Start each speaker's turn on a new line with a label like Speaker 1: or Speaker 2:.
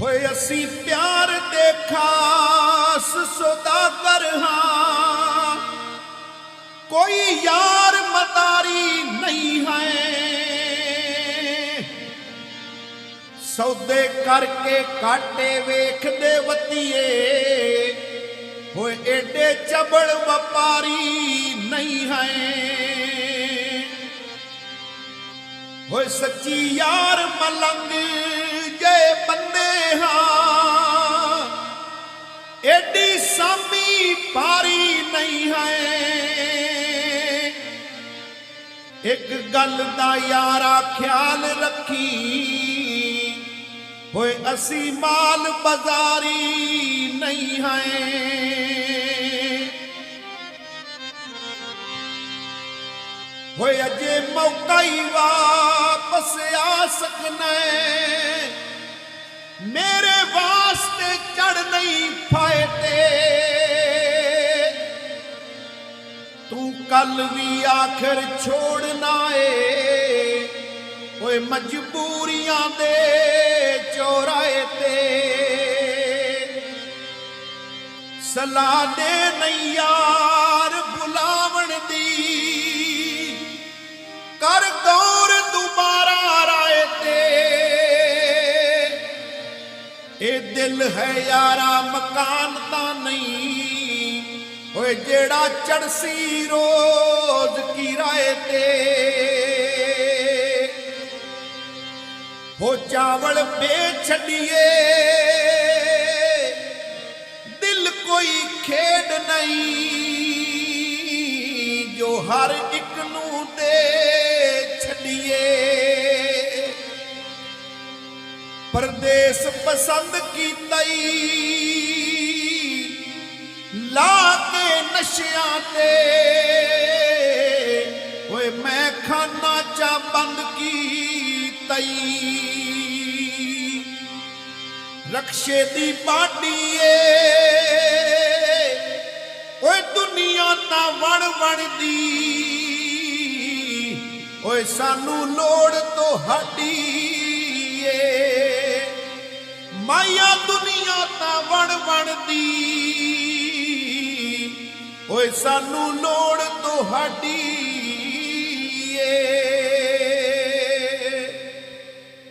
Speaker 1: ਹੋਏ ਅਸੀਂ ਪਿਆਰ ਦੇ ਖਾਸ ਸੌਦਾਗਰ ਹਾਂ। ਕੋਈ ਯਾਰ ਮਦਾਰੀ ਨਹੀਂ ਹੈ। ਸੌਦੇ ਕਰਕੇ ਕਾਟੇ ਵੇਖਦੇ ਵਤੀਏ। ਹੋਏ ਏਡੇ ਚਬਲ ਵਪਾਰੀ ਨਹੀਂ ਹੈ। ਹੋਏ ਸੱਚੀ ਯਾਰ ਮਲੰਗ ਜੇ ਬੰਦੇ ਇੱਕ ਗੱਲ ਦਾ ਯਾਰਾ ਖਿਆਲ ਰੱਖੀ ਹੋਏ ਅਸੀਂ ਮਾਲ ਬਜ਼ਾਰੀ ਨਹੀਂ ਹੈ ਹੋਏ ਅਜੇ ਮੌਕਾ ਹੀ ਵਾਪਸ ਆ ਸਕਣਾ ਹੈ। ਕੱਲ ਵੀ ਆਖਰ ਛੋੜਨਾ ਏ। ਓਏ ਮਜਬੂਰੀਆਂ ਦੇ ਚੋਰਾਏ ਤੇ। ਸਲਾਹ ਦੇ ਨਹੀਂ ਯਾਰ ਬੁਲਾਵਣ ਦੀ। ਕਰ ਦੌਰ ਦੁਬਾਰਾ ਰਾਏ ਤੇ। ਇਹ ਦਿਲ ਹੈ ਯਾਰਾ ਮਕਾਨ ਤਾਂ ਨਹੀਂ। ਓਏ ਜਿਹੜਾ ਚੜਸੀ ਰੋਜ਼ ਕੀ ਰਾਏ ਤੇ? ਹੋ ਚਾਵਲ ਵੇਚ ਛੱਡੀਏ। ਦਿਲ ਕੋਈ ਖੇਡ ਨਹੀਂ, ਜੋ ਹਰ ਇੱਕ ਨੂੰ ਦੇ ਛੱਡੀਏ। ਪਰਦੇਸ ਪਸੰਦ ਕੀਤਾ ਲਾ ਨਸ਼ਿਆਂ ਤੇ। ਓਏ, ਮੈਂ ਖਾਨਾ ਚਾ ਬੰਦ ਕੀਤਾ ਈ ਰਕਸ਼ੇ ਦੀ ਬਾਡੀ ਏ ਓਏ, ਦੁਨੀਆ ਤਾਂ ਵਣ ਵਣਦੀ। ਓਏ, ਸਾਨੂੰ ਲੋੜ ਤੁਹਾਡੀ ਏ ਮਾਇਆ ਦੁਨੀਆ ਤਾਂ ਵਣ ਵਣਦੀ। ਓਏ ਸਾਨੂੰ ਲੋੜ ਤੁਹਾਡੀ